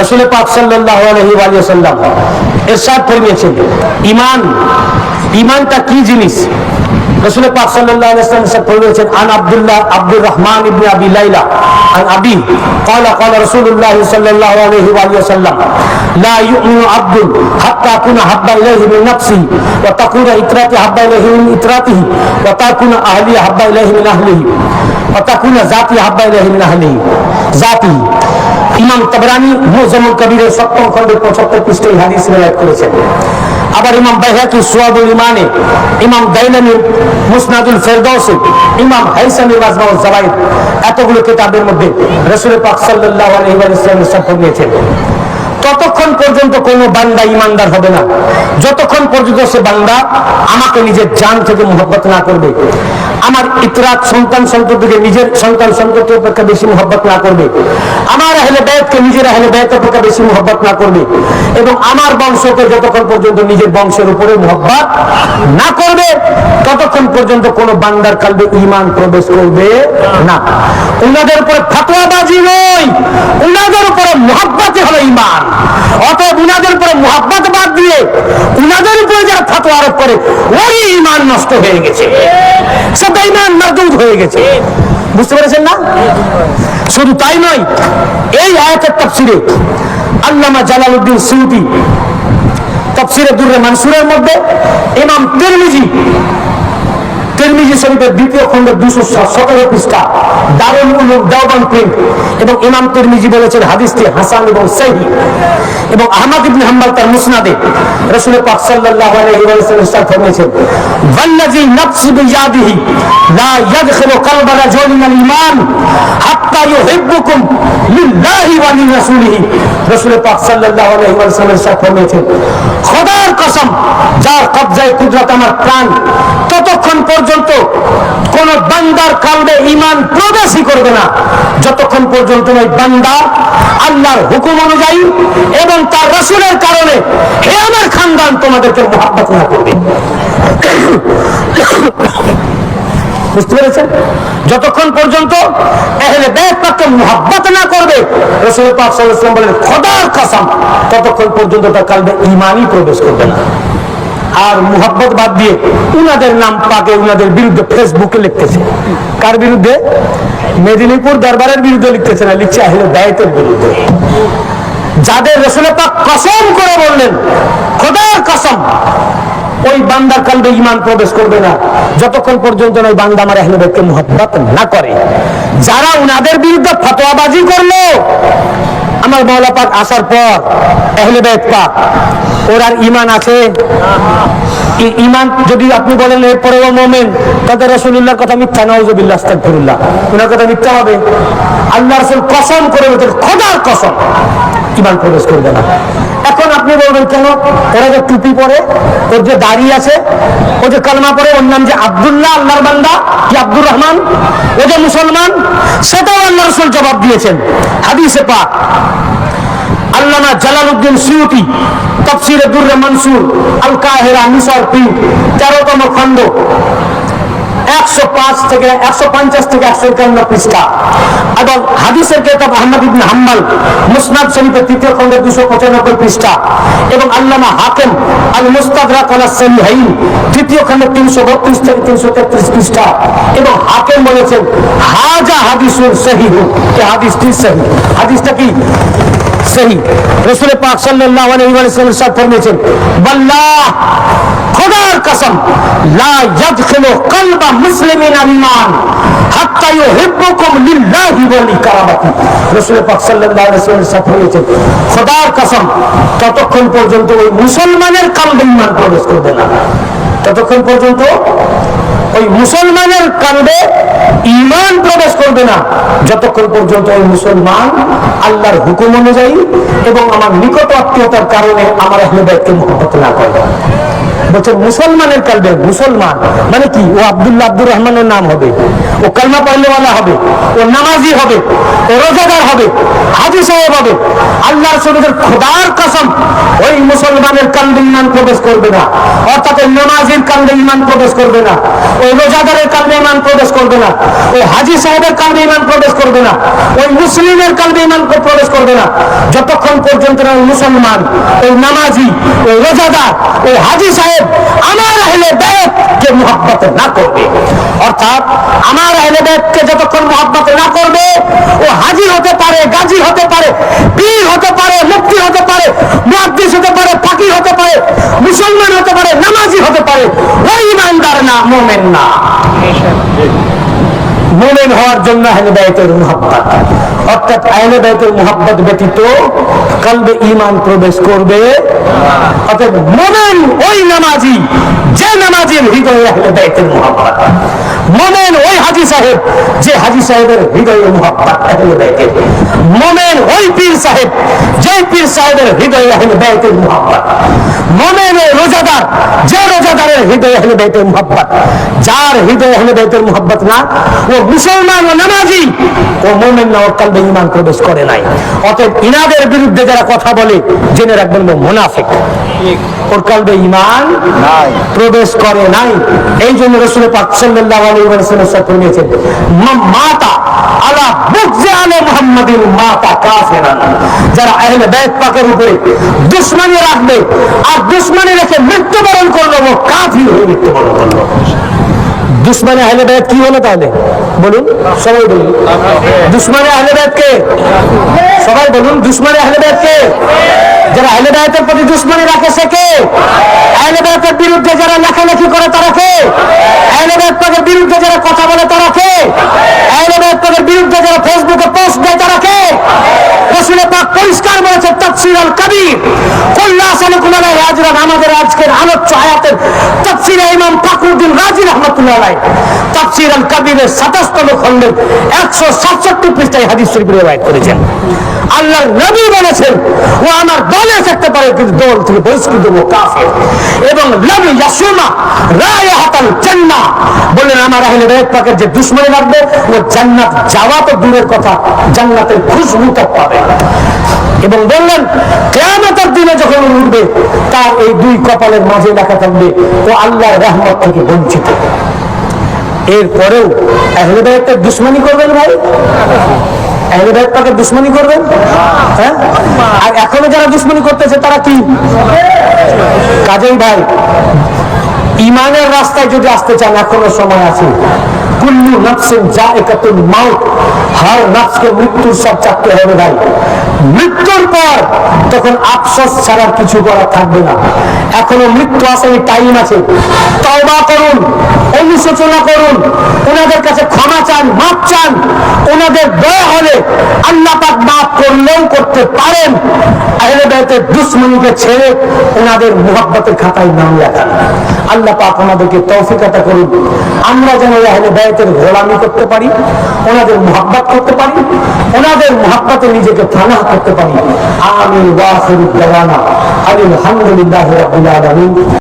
রসুল পাক সাল্লাল্লাহু আলাইহি ওয়া সাল্লাম ইরশাদ ফরমিয়েছেন ঈমান ঈমানটা কি জিনিস রসুল পাক সাল্লাল্লাহু আলাইহি ওয়াসাল্লাম ইরশাদ ফরমিয়েছেন আন আব্দুল্লাহ আব্দুর রহমান ইবনে আবি লাইলা عن أبي قال قال رسول الله صلى الله عليه وآله وسلم لا يؤمن عبد حتى أكون حب إليه من نفسه وتكون إتراتي حب إليه من إتراته وتكون أهلي حب إليه من أهله وتكون ذاتي حب إليه من أهله ذاتي ইমাম তাবরানি মুজামুল কবিরের সপ্তম খণ্ডের পঁচাত্তর পৃষ্ঠে হাদিস রেয়াত করেছেন। আবার ইমাম বাইহাকি সুয়াদুল ইমানে, ইমাম দাইলামি মুসনাদুল ফেরদৌসে, ইমাম হাইসামি মাজমাউল জাবাইদ, এতগুলো কিতাবের মধ্যে রসুল পাক সাল্লাল্লাহু আলাইহি ওয়া সাল্লাম ফরমিয়েছেন ততক্ষণ পর্যন্ত কোন বান্দা ইমানদার হবে না, যতক্ষণ পর্যন্ত সে বান্দা আমাকে নিজের জান থেকে মোহব্বত না করবে, আমার ইতরাত সন্তান সন্ততিকে নিজের সন্তান সন্ততি অপেক্ষা বেশি মোহব্বত না করবে, আমার আহলে ব্যয়তকে নিজের আহলে ব্যয়ত অপেক্ষা বেশি মোহব্বত না করবে এবং আমার বংশকে যতক্ষণ পর্যন্ত নিজের বংশের উপরে মোহব্বত না করবে, ততক্ষণ পর্যন্ত কোন বান্দার কালবে ইমান প্রবেশ করবে না। উনাদের উপরে ফাতোয়াবাজি নয়, উনাদের উপরে মোহব্বতই হলো ইমান অতএব উনাদের উপরে বাদ দিয়ে উনাদের উপরে যারা আরোপ করে ওই ইমান নষ্ট হয়ে গেছে। সেটা ইমান হয়ে গেছে। বুঝতে পেরেছেন না? শুধু তাই নয়, এই আয়াতের তাফসিরে আল্লামা জালালউদ্দিন সিউতি তাফসিরে দুর্রে মানসুরের মধ্যে ইমাম তিরমিজি তিরমিজি শরীফের দ্বিতীয় খণ্ডের দুশো সতেরো পৃষ্ঠা, দারুল উলুম দেওবান প্রিন্ট, এবং ইমাম তিরমিজি বলেছেন হাদিসটি হাসান এবং সহি। এবং আহমদ ইবনে হাম্বল তার মুসনাদে রাসূল পাক সাল্লাল্লাহু আলাইহি ওয়া সাল্লাম ইরশাদ ফরমিয়েছেন ওয়াল্লাযী নাফসি বিয়াদিহি লা ইয়াদখিলু কলবা রাজুলিন আল ঈমান হাত্তা ইউহিব্বুকুম লিল্লাহি ওয়া লিরাসূলিহি রাসূল পাক সাল্লাল্লাহু আলাইহি ওয়া সাল্লাম ইরশাদ ফরমিয়েছেন খোদার কসম, যার কবজায় কুদরত আমার প্রাণ, ততক্ষণ পর্যন্ত কোন বান্দার কালবে ইমান প্রবেশই করবে না। যতক্ষণ পর্যন্ত ওই বান্দা আল্লাহর হুকুম অনুযায়ী এবং তার রসুলের কারণে হে আমার খানদান তোমাদেরকে মহাব্বত না করবে। বুঝতে পেরেছেন? যতক্ষণ পর্যন্ত এহলে বেদ পাককে মোহাব্বত না করবে, রসুল পাক সাল্লাল্লাহু বলেন, খোদার কসম, ততক্ষণ পর্যন্ত তার কালবে ইমানই প্রবেশ করবে না। আর মোহাব্বত বাদ দিয়ে উনাদের নাম পাকে উনাদের বিরুদ্ধে ফেসবুকে লিখতেছে। কার বিরুদ্ধে? মেদিনীপুর দরবারের বিরুদ্ধে লিখতেছে না, লিখছে আহলে দায়িত্বের বিরুদ্ধে। যাদের রসুল পাক কসম করে বললেন, খোদার কসম ওই বান্দার কালবে ইমান প্রবেশ করবে না। যতক্ষণ পর্যন্ত ওই বান্দা আমার আহলে বেদকে মোহাব্বত না করে। যারা উনাদের বিরুদ্ধে ফতোয়াবাজি করল, আমার মৌলা পাক আসার পর আহলে বেদ পাক, ওর আর ইমান আছে? ইমান যদি আপনি বলেন এরপরে ও মোমেন তাতে রসুল্লাহর কথা মিথ্যা নওয়াজবিল্লাহ আস্তাগফিরুল্লাহ। ওনার কথা মিথ্যা হবে। আল্লাহ রসুল কসম করে খোদার কসম ইমান প্রবেশ করবে না। এখন আপনি বলবেন, কেন? ওরা যে টুপি পরে, ওর যে দাড়ি আছে ও যে কালমা পরে, ওর নাম যে আব্দুল্লাহ, আল্লাহর বান্দা, কি আব্দুর রহমান? ও যে মুসলমান, সেটাও আল্লাহ রসুল জবাব দিয়েছেন। হাদিসে পাক। আল্লামা জালালউদ্দিন সিউতি, তফসিরে দুর্রে মনসুর আল কাহেরা মিশর পি তেরোতম খণ্ড। একশো পাঁচ থেকে, একশো পঞ্চাশ থেকে একশো একান্ন পৃষ্ঠা। এবং হাদিসের কেতাব আহমদ ইবনে হাম্বাল মুসনাদ তৃতীয় খণ্ডের দুশো পঁচানব্বই পৃষ্ঠা। এবং আল্লামা হাকেম আল মুস্তাদরাক আলা সহিহাইন তৃতীয় খণ্ডের তিনশো বত্রিশ থেকে তিনশো তেত্রিশ পৃষ্ঠা। এবং হাকেম বলেছেন, হাজা হাদিসুল সহিহ। এই হাদিসটি সহি হাদিসটা কি? সহি রসুল পাক ওয়া সাল্লাম ইরশাদ ফরমিয়েছেন বাল্লাহ, খোদার কসম, লা ইয়াদখিলু কলবা মুসলিমিন ঈমান হাত্তা ইউহিব্বুকুম লিল্লাহি ওয়া লিকারামাতি। রাসূল পাক সাল্লাল্লাহু আলাইহি ওয়া সাল্লাম ফরমিয়েছেন খোদার কসম, ততক্ষণ পর্যন্ত ওই মুসলমানের কলবে ঈমান প্রবেশ করবে না। ততক্ষণ পর্যন্ত ওই মুসলমানের কাণ্ডে ইমান প্রবেশ করবে না। যতক্ষণ পর্যন্ত ওই মুসলমান আল্লাহর হুকুম অনুযায়ী এবং আমার নিকট আত্মীয়তার কারণে আমার আহমেদায়কে মহব্বত না করে। বলছে মুসলমানের কালবে, মুসলমান। মানে কি? ও আব্দুল্লাহ আব্দুর রহমানের নাম হবে। ও কালমা পড়লেওয়ালা হবে। ও নামাজি হবে। ও রোজাদার হবে। হাজি সাহেব হবে। আল্লাহ রসুলের খোদার কসম, ওই মুসলমানের কান্দে ইমান প্রবেশ করবে না। অর্থাৎ ওই নামাজির কান্দে ইমান প্রবেশ করবে না। ওই রোজাদারের কান্দে ইমান প্রবেশ করবে না। ওই হাজি সাহেবের কান্দে ইমান প্রবেশ করবে না। ওই মুসলিমের কান্দে ইমান প্রবেশ করবে না। যতক্ষণ পর্যন্ত না ওই মুসলমান ওই নামাজি ওই রোজাদার ওই হাজি সাহেব আমার আহলে কে মোহাব্বত না করবে। অর্থাৎ আমার আহলে কে যতক্ষণ মোহাব্বত না করবে, ও হাজি হতে পারে, গাজী হতে পারে, পীর হতে পারে মুক্তি হতে পারে, মুহাদ্দিস হতে পারে ফাকির হতে পারে, মুসলমান হতে পারে, নামাজি হতে পারে ওই ইমানদার না, মোমেন না। মোমেন হওয়ার জন্য আহলে বাইতের মহাব্বত। অর্থাৎ আহলে বাইতের মহাব্বত ব্যতীত কালবে ইমান প্রবেশ করবে। অর্থাৎ মোমেন ওই নামাজি, যে নামাজের হৃদয়ে আহলে বাইতের মহাব্বত। মোমেন ওই হাজি সাহেব, যে হাজি সাহেবের হৃদয়ে মহাব্বত আহলে বাইতের। মোমেন ওই পীর সাহেব যে পীর সাহেবের হৃদয় রোজাদার, যে রোজাদারের হৃদয় যার হৃদয় আহলে না, ও মুসলমান ও নামাজি, ও না প্রবেশ করে নাই। অতএব ইনাদের বিরুদ্ধে যারা কথা বলে, জেনে রাখবেন মুনাফিক। ওর কালবে ইমান প্রবেশ করে নাই। এই জন্য রসুল পাক সাল্লাল্লাহু আলাইহি ওয়াসাল্লাম সব ফরমিয়েছেন মাতা আলা বুগজে আলে মুহাম্মাদিন মাতা কাফিরান। যারা আহলে বাইত পাকের উপরে দুশমনী রাখবে আর দুশমনী রেখে মৃত্যুবরণ করল ও কাফির হয়ে মৃত্যুবরণ করল। দুশ্মনে আহলে বাইত কি হলো তাহলে? বলুন সবাই বলুন। দুশ্মনে আহলে বাইত কে? সবাই বলুন দুশ্মনে আহলে বাইত কে? যারা আহলে বায়াতের প্রতি দুশ্মনী রাখে, সে কে? আহলে বায়াতের বিরুদ্ধে যারা লেখালেখি করে, তারা কে? আহলে বায়াতের বিরুদ্ধে যারা কথা বলে, তারা কে আহলে বাইত পাকের বিরুদ্ধে যারা ফেসবুকে পোস্ট দেয় তারা কে রসুলের পাক পরিষ্কার আমাদের আজকের আলোচ্য আয়াতের ইমাম ফাখরুদ্দিন রাজি কবিরের 27তম খণ্ডের 167 পৃষ্ঠায় শরীফ করেছেন। নবী বলেছেন, ও আমার দলে থাকতে পারে, কিন্তু দল থেকে বহিষ্কৃত কাফের। এবং ইয়াসুমা রায়াহাতাল জান্নাহ। বললেন, আমার আহলে পাকের যে দুশমনী লাগবে, ও জান্নাত যাওয়া তো দূরের কথা, জান্নাতের খুশবু তো পাবে। এবং বললেন, কেয়ামতের দিনে যখন উঠবে, তার এই দুই কপালের মাঝে লেখা থাকবে, ও আল্লাহর রহমত থেকে বঞ্চিত। এরপরেও আহলে বাইতের দুশ্মনী করবেন ভাই? আহলে বাইত পাকে দুশ্মনী করবেন? হ্যাঁ? আর এখনও যারা দুশ্মনী করতেছে, তারা কি? কাজেই ভাই, ইমানের রাস্তায় যদি আসতে চান, এখনও সময় আছে। কুল্লু নফসিন জায়কাতুল মাউত। হর নফসকে মৃত্যুর সব চাপতে হবে ভাই মৃত্যুর পর তখন আফসোস ছাড়ার কিছু করার থাকবে না। এখনও মৃত্যু আসেনি টাইম আছে। তওবা করুন, অনুশোচনা করুন। ওনাদের কাছে ক্ষমা চান মাপ চান। ওনাদের দয়া হলে আল্লাহ পাক মাফ করলেও করতে পারেন। আহলে বাইতের দুশ্মনীকে ছেড়ে ওনাদের মুহাব্বতের খাতায় নাম লেখান আল্লাহ পাক ওনাদেরকে তৌফিকতা করুন। আমরা যেন আহলে বাইতের গোলামি করতে পারি, ওনাদের মুহাব্বত করতে পারি, ওনাদের মুহাব্বতে নিজেকে থানা করতে পারি। আমি ওয়াখিরুদ দাওয়ানা। আলহামদুলিল্লাহি রাব্বিল আলামিন।